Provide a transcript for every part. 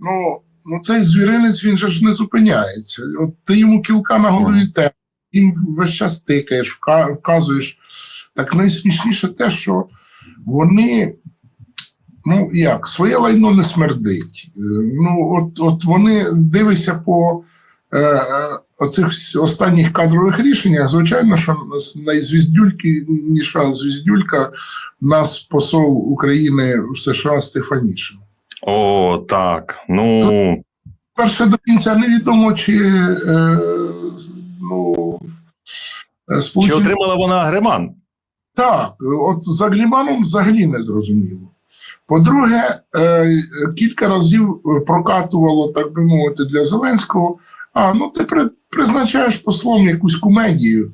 ну, ну цей звіринець він же ж не зупиняється. От ти йому кілка на голові те, їм весь час тикаєш, вка- вказуєш. Так найсмішніше те, що вони, ну як, своє лайно не смердить. Е, Ну, от, от вони дивися по е, е, оцих останніх кадрових рішеннях. Звичайно, що найзвіздюлькіша звіздюлька, нас посол України в США Стефанішин. О, так. Ну Перше до кінця невідомо, чи е, ну, е, чи отримала вона агреман? Так, от з Агліманом взагалі не зрозуміло. По-друге, е, кілька разів прокатувало, так би мовити, для Зеленського. А, ну ти при, призначаєш послом якусь комедію.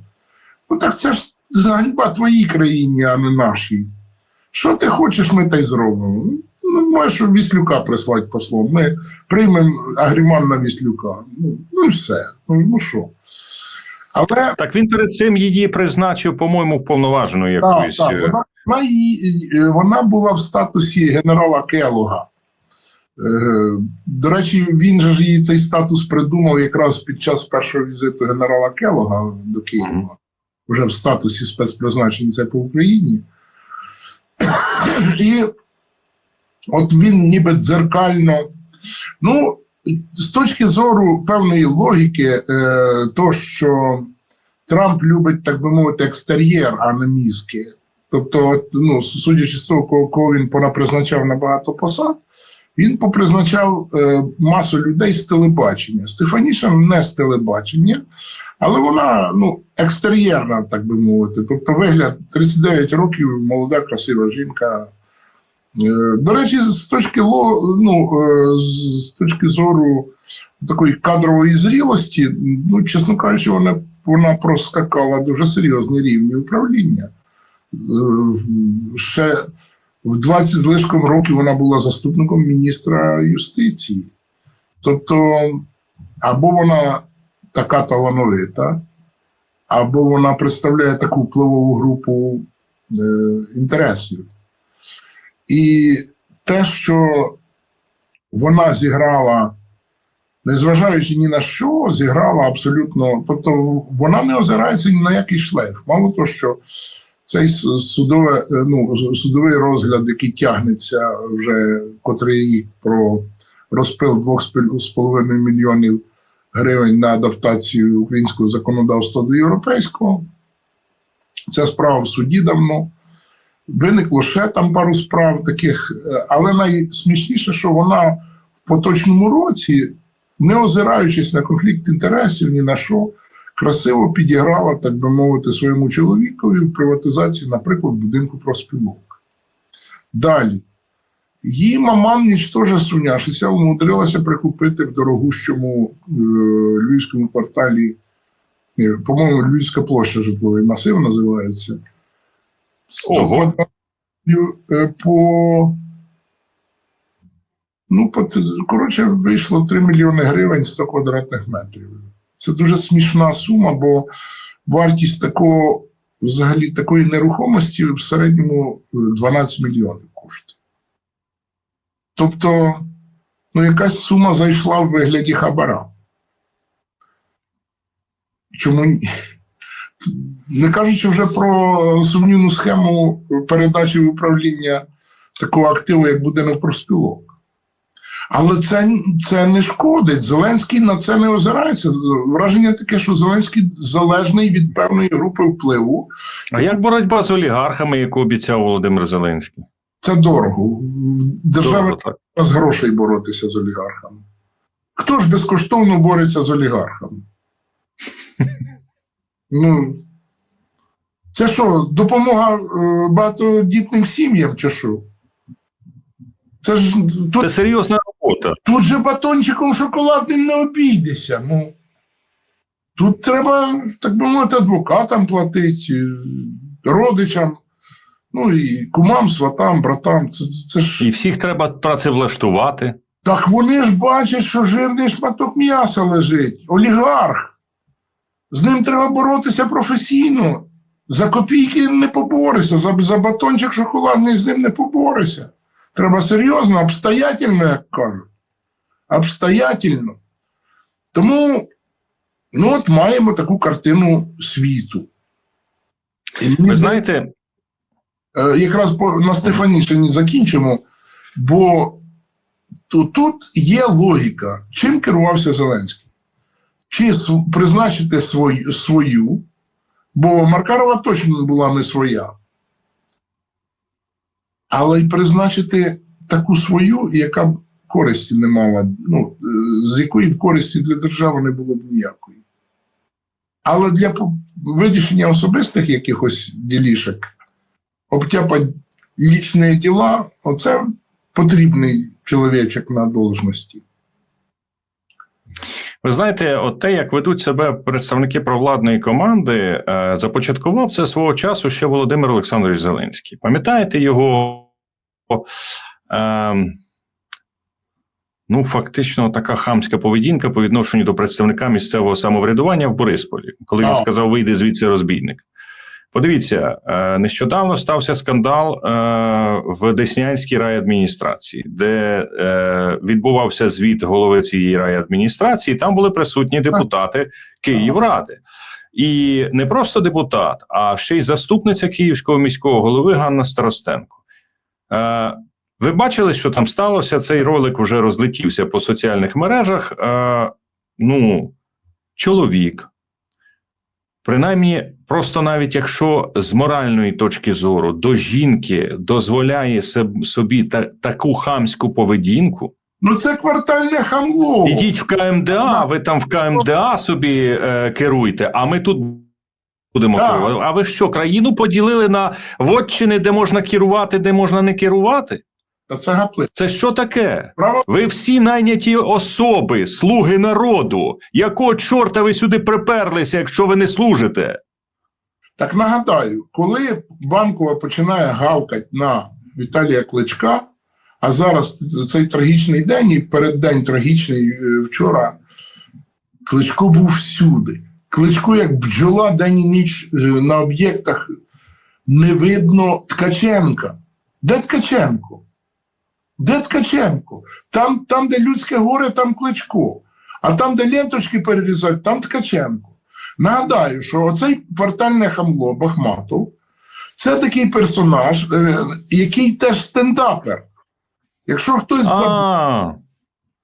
Ну так це ж ганьба твоїй країні, а не нашій. Що ти хочеш, ми те й зробимо. Ну, можеш Віслюка прислати послом. Ми приймемо агріман на Віслюка. Ну, ну і все. Ну, ну що. Але Так він перед цим її призначив, по-моєму, вповноваженою Так, якоюсь. так, е, вона, вона, її, е, вона була в статусі генерала Келога. Е, До речі, він же ж її цей статус придумав якраз під час першого візиту генерала Келога до Києва, вже в статусі спецпризначенця по Україні. І от він ніби дзеркально. Ну, з точки зору певної логіки, е, то, що Трамп любить, так би мовити, екстер'єр, а не мізки. Тобто, ну, судячи з того, кого, він понапризначав на багато посад, він попризначав е, масу людей з телебачення. Стефанішин не з телебачення, але вона ну, екстер'єрна, так би мовити. Тобто, вигляд 39 років, молода, красива жінка. Е, До речі, з точки ну, е, з точки зору такої кадрової зрілості, ну, чесно кажучи, вона, вона проскакала дуже серйозні рівні управління. Е, Ще в 20 з лишком років вона була заступником міністра юстиції. Тобто, або вона така талановита, або вона представляє таку впливову групу е, інтересів. І те, що вона зіграла, незважаючи ні на що, зіграла абсолютно. Тобто вона не озирається ні на який шлейф. Мало того, що цей судове, е, ну, судовий розгляд, який тягнеться вже котрий рік про розпил 2,5 мільйонів гривень на адаптацію українського законодавства до європейського. Ця справа в суді давно. Виникло ще там пару справ таких, е, але найсмішніше, що вона в поточному році, не озираючись на конфлікт інтересів ні на що, красиво підіграла, так би мовити, своєму чоловікові в приватизації, наприклад, будинку профспілок. Далі. Її маман нічтоже суняшися, умудрилася прикупити в дорогущому е, львівському кварталі, е, по-моєму, Львівська площа житловий масив називається. 100 Ого. е, по. Ну, по, коротше, вийшло 3 мільйони гривень 100 квадратних метрів. Це дуже смішна сума, бо вартість такого, взагалі, такої нерухомості в середньому е, 12 мільйонів коштує. Тобто, ну, якась сума зайшла в вигляді хабара. Чому ні? Не кажучи вже про сумнівну схему передачі в управління такого активу, як будинок профспілок. Але це, це не шкодить. Зеленський на це не озирається. Враження таке, що Зеленський залежний від певної групи впливу. А як боротьба з олігархами, яку обіцяв Володимир Зеленський? Це дорого. Так. з грошей боротися з олігархами. Хто ж безкоштовно бореться з олігархами? Ну, це що, допомога е, багатодітним сім'ям чи що? Це ж тут, Це серйозна робота. тут же батончиком шоколадним не обійдешся. Ну. Тут треба, так би мовити, адвокатам платити, родичам, ну і кумам, сватам, братам. Це, це ж... І всіх треба працевлаштувати. Так вони ж бачать, що жирний шматок м'яса лежить, олігарх. З ним треба боротися професійно. За копійки не поборися, за, за батончик шоколадний з ним не поборися. Треба серйозно, обстоятельно, як кажуть. обстоятельно. Тому ну, от маємо таку картину світу. І Ви знаєте, Е, якраз на Стефанішині закінчимо, бо то, тут є логіка, чим керувався Зеленський. Чи призначити свою, бо Маркарова точно була не своя, але й призначити таку свою, яка б користі не мала, ну, з якої б користі для держави не було б ніякої. Але для вирішення особистих якихось ділішок обтяпать лічні діла, оце потрібний чоловічок на должності. Ви знаєте, от те, як ведуть себе представники провладної команди, е, започаткував це свого часу ще Володимир Олександрович Зеленський. Пам'ятаєте його? Е, Ну, фактично, така хамська поведінка по відношенню до представника місцевого самоврядування в Борисполі, коли він сказав: вийди звідси розбійник. Подивіться, е, нещодавно стався скандал е, в Деснянській райадміністрації, де е, відбувався звіт голови цієї райадміністрації. Там були присутні депутати Київради. І не просто депутат, а ще й заступниця Київського міського голови Ганна Старостенко. Ви бачили, що там сталося? Цей ролик вже розлетівся по соціальних мережах. Ну, чоловік, принаймні, просто навіть якщо з моральної точки зору до жінки дозволяє собі та, таку хамську поведінку, Ну, це квартальне хамло. ідіть в КМДА, ви там в КМДА собі е, керуйте, а ми тут. Будемо Так. керувати. А ви що, країну поділили на вотчини, де можна керувати, де можна не керувати? Та це гапли. Це що таке? Право Ви всі найняті особи, слуги народу. Якого чорта ви сюди приперлися, якщо ви не служите? Так нагадаю, коли Банкова починає гавкати на Віталія Кличка, а зараз цей трагічний день і переддень трагічний е, вчора, Кличко був всюди. Кличко, як бджола день і ніч е, на об'єктах, не видно Ткаченка. Де Ткаченко? Де Ткаченко? Там, там, де людське горе, там Кличко. А там, де ленточки перерізають, там Ткаченко. Нагадаю, що оцей квартальне хамло Бахматов це такий персонаж, е, який теж стендапер. Якщо хтось забув,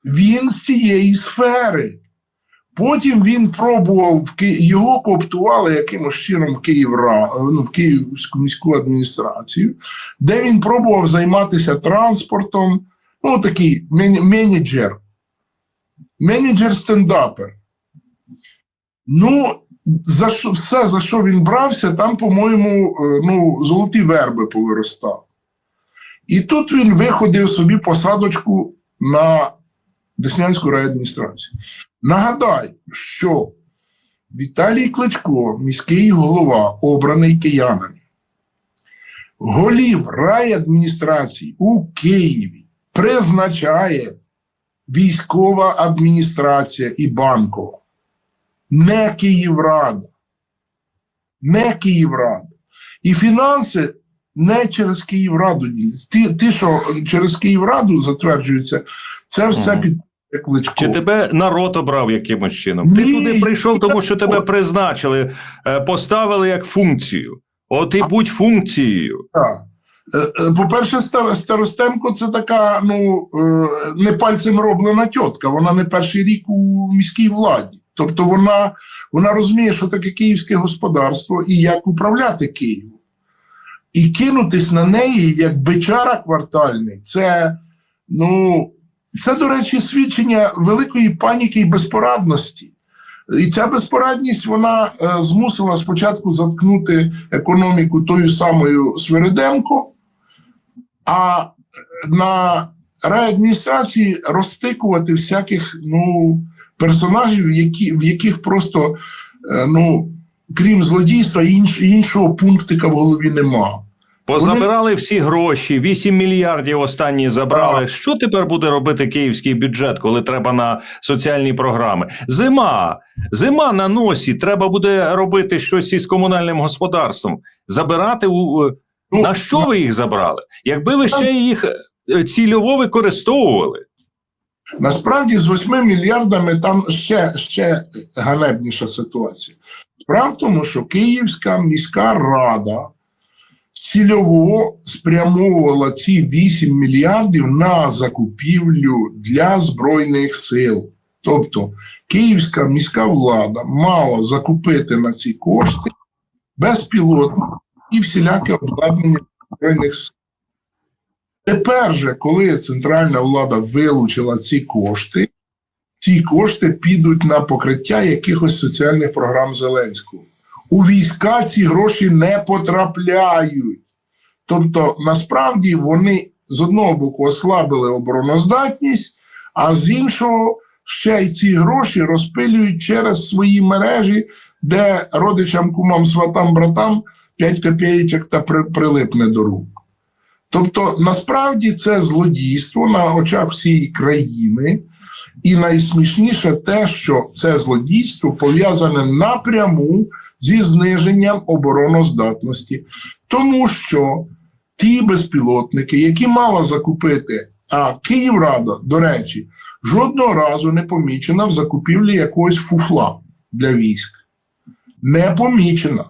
він з цієї сфери. Потім він пробував його кооптували якимось чином в ну, в Київську міську адміністрацію, де він пробував займатися транспортом. Ну, такий мен- менеджер. Менеджер стендапер. Ну, за що, все, за що він брався, там, по-моєму, е, ну, золоті верби повиростали. І тут він виходив собі посадочку на Деснянську райадміністрацію. Нагадай, що Віталій Кличко, міський голова, обраний киянами, голів райадміністрації у Києві призначає військова адміністрація і банкова, не Київрада. Не Київрада. І фінанси не через Київраду. Ті, ті, що через Київраду затверджуються, це все під Кличко. чи тебе народ обрав якимось чином? Ти Ні, туди прийшов, тому що тебе призначили, е, поставили як функцію. От і будь функцією. Так. Е, е, По-перше, Старостенко це така, ну, не пальцем роблена тітка. Вона не перший рік у міській владі. Тобто вона, вона розуміє, що таке київське господарство і як управляти Києвом. І кинутись на неї як бичара квартальний, це, ну, це, до речі, свідчення великої паніки і безпорадності. І ця безпорадність вона е, змусила спочатку заткнути економіку тою самою Свириденко, а на райадміністрації розтикувати всяких ну, персонажів, які, в яких просто, е, ну, крім злодійства, інш, іншого пунктика в голові нема. Позабирали всі гроші, 8 мільярдів останні забрали. Що тепер буде робити київський бюджет, коли треба на соціальні програми? Зима, зима на носі. Треба буде робити щось із комунальним господарством. Забирати у Ну, на що ви їх забрали? Якби ви ще їх е, цільово використовували, Насправді з 8 мільярдами там ще, ще ганебніша ситуація. Справа в тому, що Київська міська рада цільово спрямовувала ці 8 мільярдів на закупівлю для Збройних сил. Тобто Київська міська влада мала закупити на ці кошти безпілотні і всіляке обладнання Збройних сил. Тепер же, коли центральна влада вилучила ці кошти, ці кошти підуть на покриття якихось соціальних програм Зеленського. У війська ці гроші не потрапляють. Тобто, насправді вони з одного боку ослабили обороноздатність, а з іншого ще й ці гроші розпилюють через свої мережі, де родичам, кумам, сватам, братам 5 копійочок та при, прилипне до рук. Тобто, насправді це злодійство на очах всієї країни, і найсмішніше те, що це злодійство пов'язане напряму зі зниженням обороноздатності, тому що ті безпілотники, які мала закупити, а Київрада, до речі, жодного разу не помічена в закупівлі якогось фуфла для військ. Не помічена.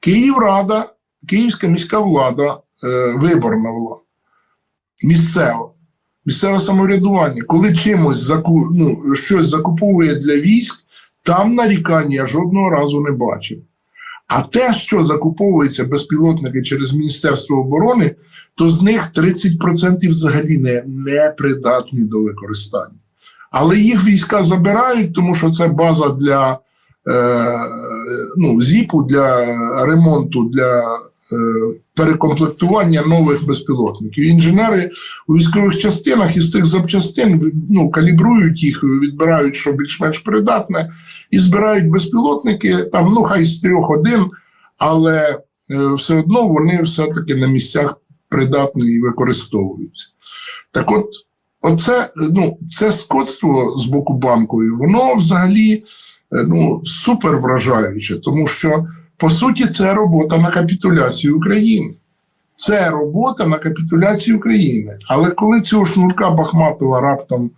Київрада, Київська міська влада, е, виборна влада, місцева, місцеве самоврядування, коли чимось заку, ну, щось закуповує для військ, там нарікань я жодного разу не бачив. А те, що закуповується безпілотники через Міністерство оборони, то з них 30% взагалі не, не придатні до використання. Але їх війська забирають, тому що це база для е, ну, ЗІПу, для ремонту, для е, перекомплектування нових безпілотників. Інженери у військових частинах із тих запчастин ну, калібрують їх, відбирають, що більш-менш придатне, і збирають безпілотники, там, ну, хай з трьох один, але е, все одно вони все-таки на місцях придатні і використовуються. Так от, оце, ну, це скотство з боку банкової, воно взагалі е, ну, супер вражаюче, тому що, по суті, це робота на капітуляцію України. Це робота на капітуляцію України. Але коли цього шнурка Бахматова раптом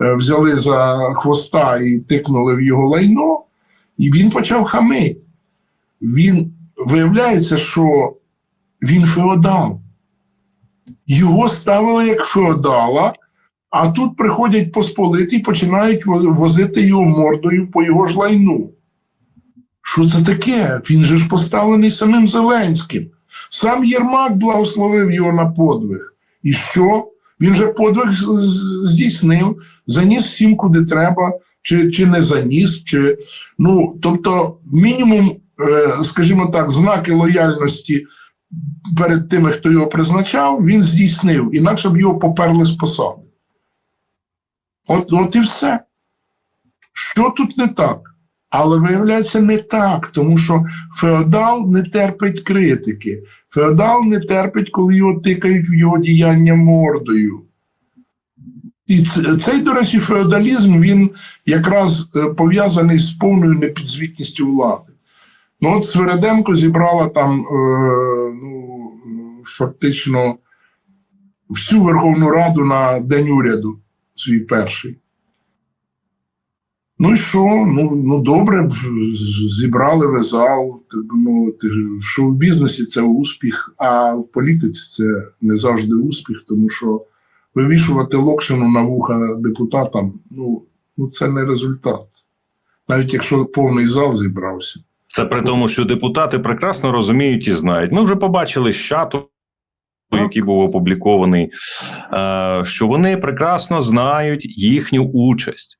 е, взяли за хвоста і тикнули в його лайно, і він почав хамити. Він виявляється, що він феодал. Його ставили як феодала, а тут приходять посполиті і починають возити його мордою по його ж лайну. Що це таке? Він же ж поставлений самим Зеленським. Сам Єрмак благословив його на подвиг. І що? Він же подвиг здійснив, заніс всім, куди треба, чи, чи не заніс, чи ну, тобто, мінімум, е, скажімо так, знаки лояльності перед тими, хто його призначав, він здійснив, інакше б його поперли з посади. От, от і все. Що тут не так? Але виявляється не так, тому що феодал не терпить критики. Феодал не терпить, коли його тикають в його діяння мордою. І цей, до речі, феодалізм він якраз е, пов'язаний з повною непідзвітністю влади. Ну, от Свереденко зібрала там е, ну, фактично всю Верховну Раду на День уряду, свій перший. Ну і що? Ну, ну добре, зібрали ви зал, мовити, в шоу-бізнесі це успіх, а в політиці це не завжди успіх, тому що вивішувати локшину на вуха депутатам, ну, ну це не результат. Навіть якщо повний зал зібрався. Це при тому, що депутати прекрасно розуміють і знають. Ми вже побачили з чату, який був опублікований, е, що вони прекрасно знають їхню участь.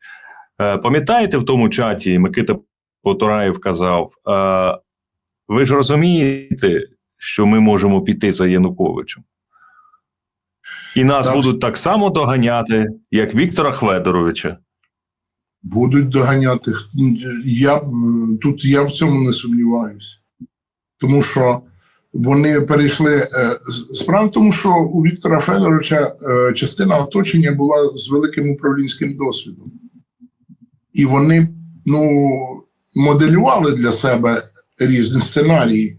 Е, Пам'ятаєте, в тому чаті Микита Потураєв казав: е, ви ж розумієте, що ми можемо піти за Януковичем. І нас Та будуть так само доганяти, як Віктора Хведоровича. Будуть доганяти. Я, тут я в цьому не сумніваюся. Тому що вони перейшли. е, Справа в тому, що у Віктора Федоровича частина оточення була з великим управлінським досвідом. І вони ну, моделювали для себе різні сценарії.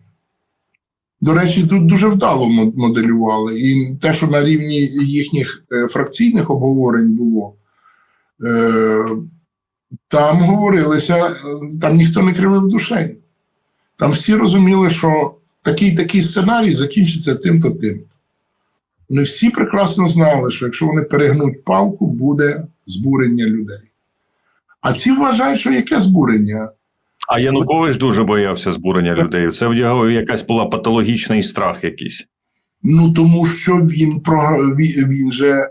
До речі, тут дуже вдало моделювали. І те, що на рівні їхніх е, фракційних обговорень було, Е, там говорилося, е, там ніхто не кривив душею. Там всі розуміли, що такий такий сценарій закінчиться тим-то тим. Вони всі прекрасно знали, що якщо вони перегнуть палку, буде збурення людей. А ці вважають, що яке збурення? А Янукович дуже боявся збурення людей. Це в нього якась була патологічний страх якийсь. Ну тому що він програв, він, же е,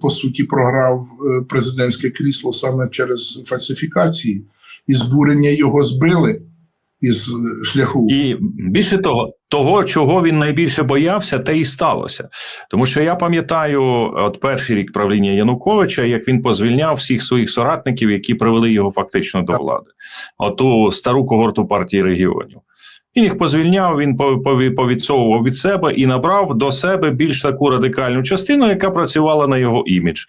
по суті програв е, президентське крісло саме через фальсифікації, і збурення його збили із е, шляху. І більше того, того, чого він найбільше боявся, те і сталося. Тому що я пам'ятаю, от перший рік правління Януковича, як він позвільняв всіх своїх соратників, які привели його фактично до влади, оту стару когорту партії регіонів. Він їх позвільняв, він повідсовував від себе і набрав до себе більш таку радикальну частину, яка працювала на його імідж.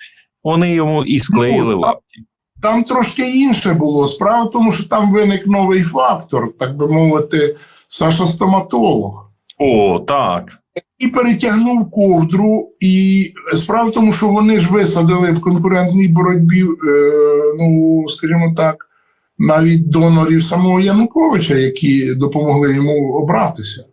Вони йому і склеїли Ну, лапті. Там трошки інше було. Справа в тому, що там виник новий фактор, так би мовити, Саша стоматолог. О, так. І перетягнув ковдру, і справа в тому, що вони ж висадили в конкурентній боротьбі, е, ну скажімо так, навіть донорів самого Януковича, які допомогли йому обратися.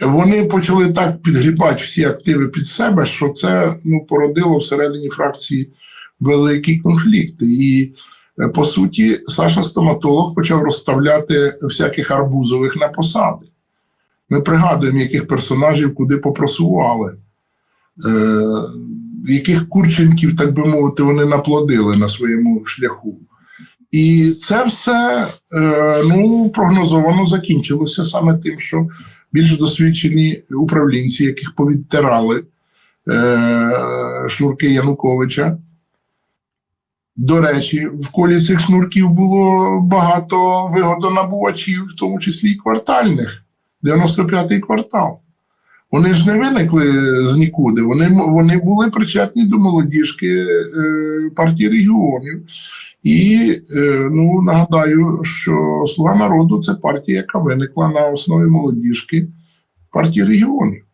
Вони почали так підгрібати всі активи під себе, що це ну, породило всередині фракції великі конфлікти. І е, по суті, Саша стоматолог почав розставляти всяких арбузових на посади. Ми пригадуємо, яких персонажів куди попросували, е, яких курченків, так би мовити, вони наплодили на своєму шляху. І це все е, ну, прогнозовано закінчилося саме тим, що більш досвідчені управлінці, яких повідтирали е, шнурки Януковича. До речі, в колі цих шнурків було багато вигодонабувачів, в тому числі і квартальних. 95-й квартал. Вони ж не виникли з нікуди. Вони, вони були причетні до молодіжки е, партії регіонів. І е, ну, нагадаю, що Слуга народу це партія, яка виникла на основі молодіжки партії регіонів.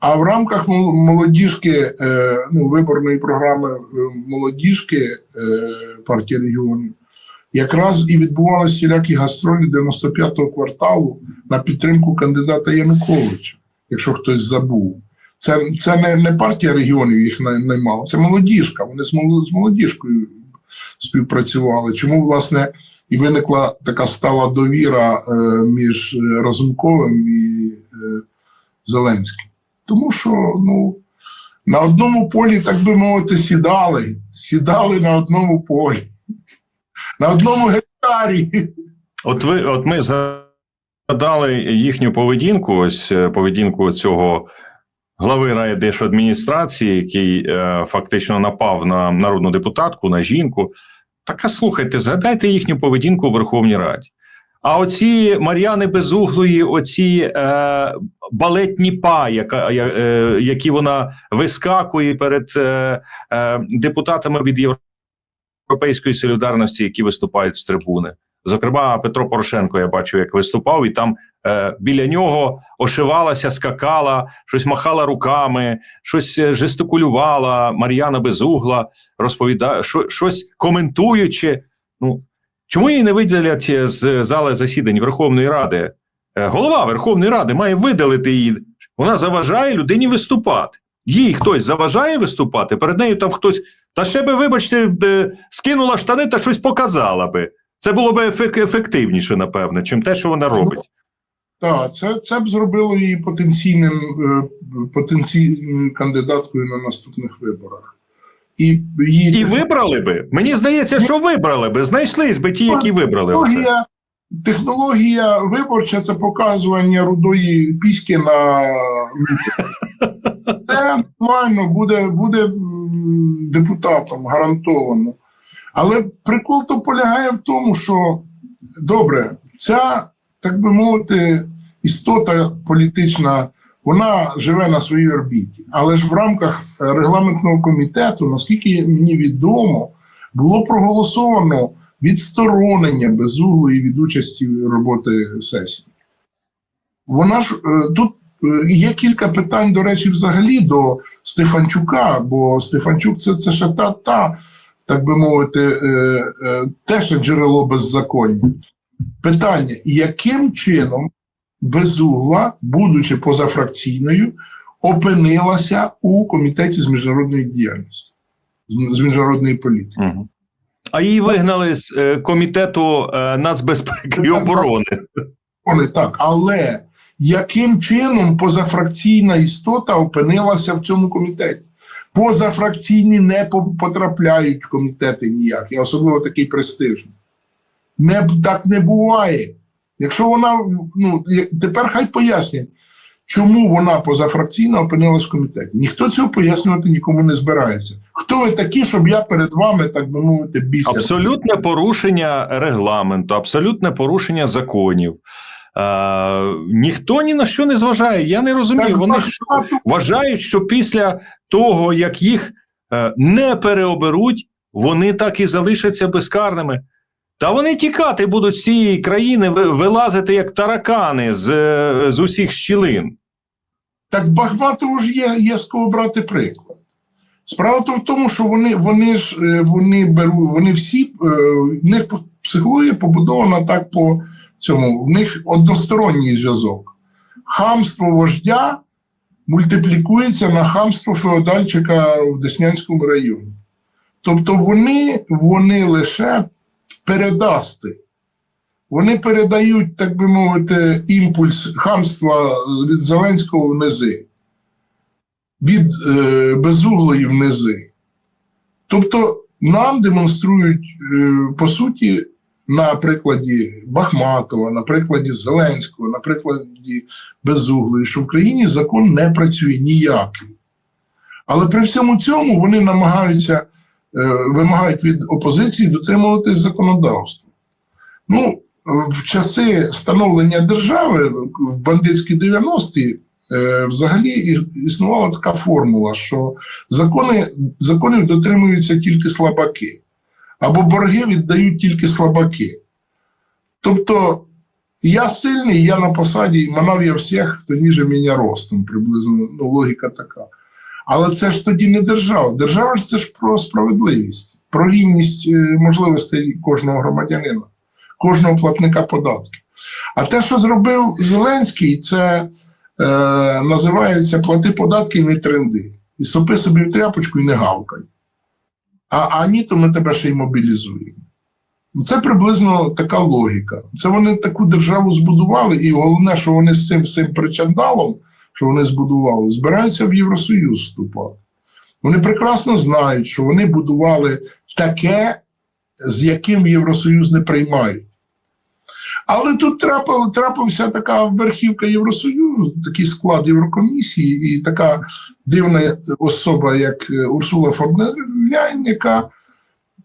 А в рамках молодіжки, е, ну, виборної програми е, молодіжки е, партії регіонів якраз і відбувалися всілякі гастролі 95-го кварталу на підтримку кандидата Януковича, якщо хтось забув. Це, це не, не партія регіонів їх най- наймала, це молодіжка. Вони з, моло- з молодіжкою співпрацювали. Чому, власне, і виникла така стала довіра між Разумковим і Зеленським. Тому що ну, на одному полі, так би мовити, сідали, сідали на одному полі, на одному гектарі. От ви, от ми згадали їхню поведінку, ось е, поведінку цього глави райдержадміністрації, який е, фактично напав на народну депутатку, на жінку. Так а слухайте, згадайте їхню поведінку у Верховній Раді. А оці Мар'яни Безуглої, оці е, балетні па, яка, я- е, які вона вискакує перед е, е, депутатами від Європейської солідарності, які виступають з трибуни. Зокрема, Петро Порошенко, я бачу, як виступав, і там е, біля нього ошивалася, скакала, щось махала руками, щось е, жестикулювала Мар'яна Безугла, розповідає, що, щось коментуючи. Ну, чому її не видалять е, з зали засідань Верховної Ради? Е, голова Верховної Ради має видалити її. Вона заважає людині виступати. Їй хтось заважає виступати, перед нею там хтось. Та ще би, вибачте, е, скинула штани та щось показала би. Це було б ефективніше, напевне, чим те, що вона робить. Так, це, це б зробило її потенційним потенційною кандидаткою на наступних виборах. І, її І вибрали би. Мені здається, що вибрали би. Знайшлись би ті, які вибрали. Технологія, технологія виборча це показування рудої піськи на. Це нормально буде, буде депутатом гарантовано. Але прикол то полягає в тому, що добре, ця, так би мовити, істота політична, вона живе на своїй орбіті. Але ж в рамках е, регламентного комітету, наскільки мені відомо, було проголосовано відсторонення безуглої від участі роботи сесії. Вона ж е, тут Е, Є кілька питань, до речі, взагалі до Стефанчука, бо Стефанчук це, це ще та, та, так би мовити, теж джерело беззаконня. Питання: яким чином безугла, будучи позафракційною, опинилася у комітеті з міжнародної діяльності, з, міжнародної політики? Угу. А її вигнали з е, комітету е, нацбезпеки і оборони. Вони так, але яким чином позафракційна істота опинилася в цьому комітеті? Позафракційні не потрапляють в комітети ніякі, особливо такий престижний. Не, так не буває. Якщо вона, ну, тепер хай пояснять, чому вона позафракційна опинилась в комітеті. Ніхто цього пояснювати нікому не збирається. Хто ви такі, щоб я перед вами, так би мовити, бісся? Абсолютне порушення регламенту, абсолютне порушення законів. Е, ніхто ні на що не зважає. Я не розумію. Так, Вони так, що, так, вважають, що після того, як їх е, не переоберуть, вони так і залишаться безкарними. Та вони тікати будуть з цієї країни, вилазити як таракани з, е, з усіх щілин. Так Бахматову ж є, є з кого брати приклад. Справа то в тому, що вони, вони ж е, вони беруть, вони всі, е, в них психологія побудована так по цьому. В них односторонній зв'язок. Хамство вождя мультиплікується на хамство феодальчика в Деснянському районі. Тобто вони, вони лише передасти. Вони передають, так би мовити, імпульс хамства від Зеленського в низи, від е, безуглої в низи. Тобто нам демонструють, е, по суті, на прикладі Бахматова, на прикладі Зеленського, на прикладі Безуглої, що в країні закон не працює ніякий. Але при всьому цьому вони намагаються, вимагають від опозиції дотримуватись законодавства. Ну, в часи становлення держави в бандитські 90-ті е, взагалі існувала така формула, що закони, законів дотримуються тільки слабаки, або борги віддають тільки слабаки. Тобто, я сильний, я на посаді, манав я всіх, хто ніже мене ростом, приблизно ну, логіка така. Але це ж тоді не держава. Держава ж це ж про справедливість, про рівність е, можливостей кожного громадянина кожного платника податків. А те, що зробив Зеленський, це е, називається плати податки і не тренди. І сопи собі в тряпочку і не гавкай. А, а ні, то ми тебе ще й мобілізуємо. Ну, Це приблизно така логіка. Це вони таку державу збудували, і головне, що вони з цим, цим причандалом, що вони збудували, збираються в Євросоюз вступати. Вони прекрасно знають, що вони будували таке, з яким Євросоюз не приймають. Але тут трапила, трапився така верхівка Євросоюзу, такий склад Єврокомісії, і така дивна особа, як е, Урсула фон яка,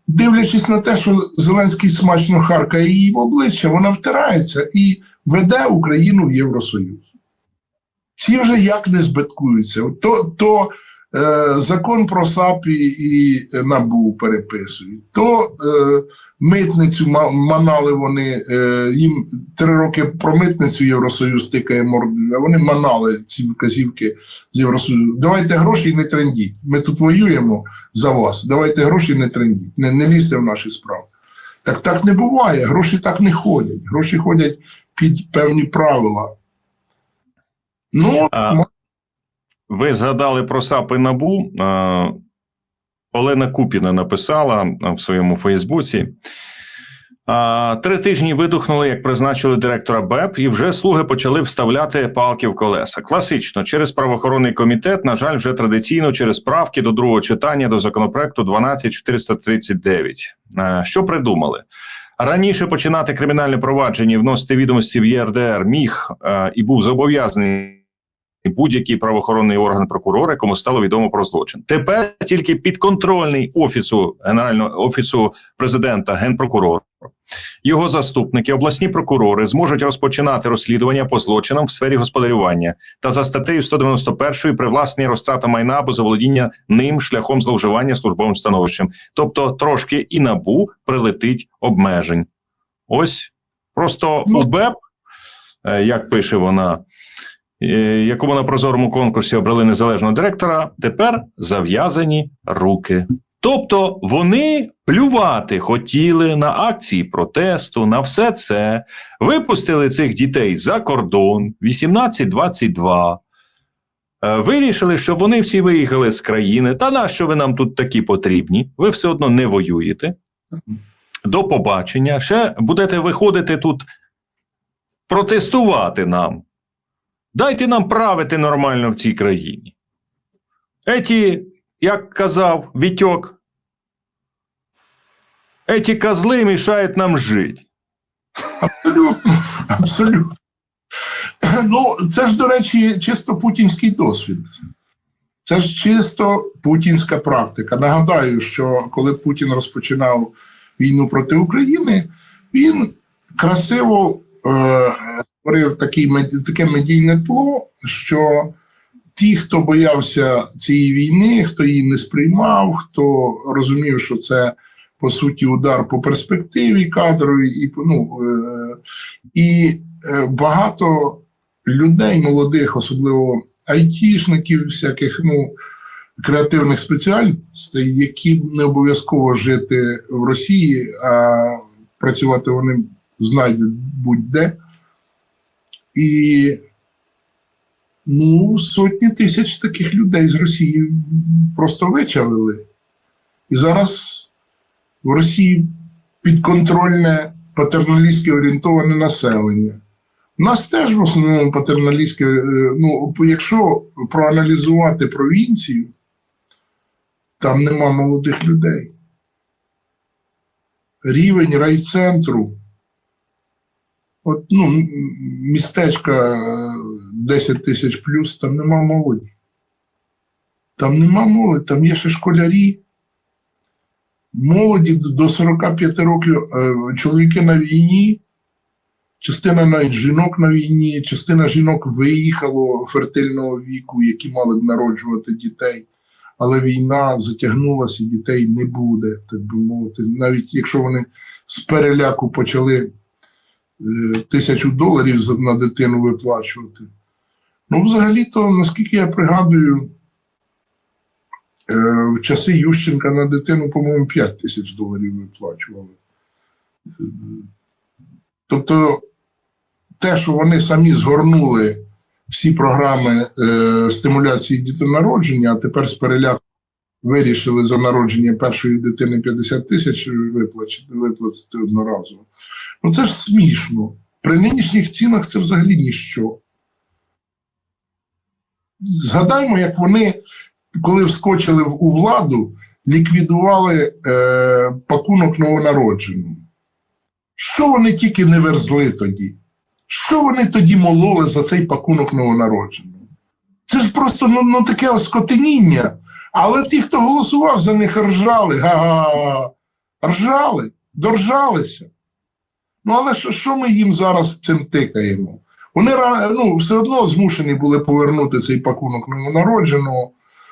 дивлячись на те, що Зеленський смачно харкає її в обличчя, вона втирається і веде Україну в Євросоюз. Всі вже як не збиткуються. То, то е, закон про САП і, НАБУ переписують, то е, митницю манали вони, е, їм три роки про митницю Євросоюз тикає мордою, а вони манали ці вказівки з Євросоюзу. Давайте гроші і не трендіть. Ми тут воюємо за вас. Давайте гроші і не трендіть. Не, не лізьте в наші справи. Так так не буває. Гроші так не ходять. Гроші ходять під певні правила. Ну, А, Ви згадали про САП і НАБУ. Е, Олена Купіна написала в своєму Фейсбуці. А, Три тижні видухнули, як призначили директора БЕП, і вже слуги почали вставляти палки в колеса. Класично, через правоохоронний комітет, на жаль, вже традиційно через правки до другого читання до законопроекту 12439. Е, Що придумали? Раніше починати кримінальне провадження і вносити відомості в ЄРДР міг е, і був зобов'язаний будь-який правоохоронний орган прокурора, кому стало відомо про злочин. Тепер тільки підконтрольний офісу генерального офісу президента генпрокурор. Його заступники, обласні прокурори зможуть розпочинати розслідування по злочинам в сфері господарювання та за статтею 191 привласнення розтрата майна або заволодіння ним шляхом зловживання службовим становищем. Тобто трошки і набу прилетить обмежень. Ось просто Ну. у БЕП, е, як пише вона, якому на прозорому конкурсі обрали незалежного директора, тепер зав'язані руки. Тобто вони плювати хотіли на акції протесту, на все це, випустили цих дітей за кордон 18-22. Е, Вирішили, що вони всі виїхали з країни. Та нащо ви нам тут такі потрібні? Ви все одно не воюєте. До побачення. Ще будете виходити тут протестувати нам. Дайте нам правити нормально в цій країні. Еті, як казав Вітьок, еті козли мішають нам жити. Абсолютно, абсолютно. Ну, це ж, до речі, чисто путінський досвід. Це ж чисто путінська практика. Нагадаю, що коли Путін розпочинав війну проти України, він красиво е, створив таке медійне тло, що ті, хто боявся цієї війни, хто її не сприймав, хто розумів, що це по суті удар по перспективі кадровій, і ну, е, і е, багато людей молодих, особливо айтішників, всяких ну, креативних спеціальностей, які не обов'язково жити в Росії, а працювати вони знайдуть будь-де. І ну, сотні тисяч таких людей з Росії просто вичавили. І зараз в Росії підконтрольне патерналістське орієнтоване населення. У нас теж в основному патерналістське. е, Ну, якщо проаналізувати провінцію, там нема молодих людей. Рівень райцентру. От, ну, містечка е, 10 тисяч плюс, там нема молоді. Там нема молоді, там є ще школярі. Молоді до- до 45 років е, чоловіки на війні, частина навіть жінок на війні, частина жінок виїхало фертильного віку, які мали б народжувати дітей. Але війна затягнулася, дітей не буде, так би мовити. Навіть якщо вони з переляку почали е, тисячу доларів на дитину виплачувати. Ну, взагалі-то, наскільки я пригадую, е, в часи Ющенка на дитину, по-моєму, 5 тисяч доларів виплачували. Е, Тобто, те, що вони самі згорнули всі програми е, стимуляції дітонародження, а тепер з переляку вирішили за народження першої дитини 50 тисяч виплатити одноразово. Ну це ж смішно. При нинішніх цінах це взагалі ніщо. Згадаймо, як вони, коли вскочили у владу, ліквідували е, пакунок новонародженого. Що вони тільки не верзли тоді? Що вони тоді мололи за цей пакунок новонародженого? Це ж просто ну, ну, таке оскотеніння. Але ті, хто голосував за них, ржали. Га-га. Ржали, доржалися. Ну, але що, що ми їм зараз цим тикаємо? Вони ну, все одно змушені були повернути цей пакунок новонародженого.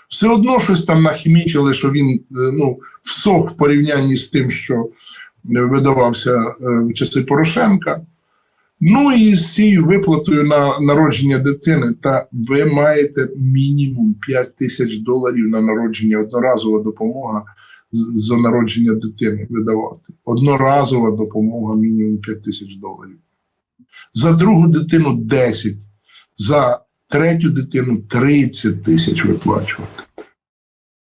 Все одно щось там нахімічили, що він е, ну, всох в порівнянні з тим, що е, видавався е, в часи Порошенка. Ну і з цією виплатою на народження дитини, та ви маєте мінімум 5 тисяч доларів на народження, одноразова допомога за народження дитини видавати. Одноразова допомога мінімум 5 тисяч доларів. За другу дитину 10, за третю дитину 30 тисяч виплачувати.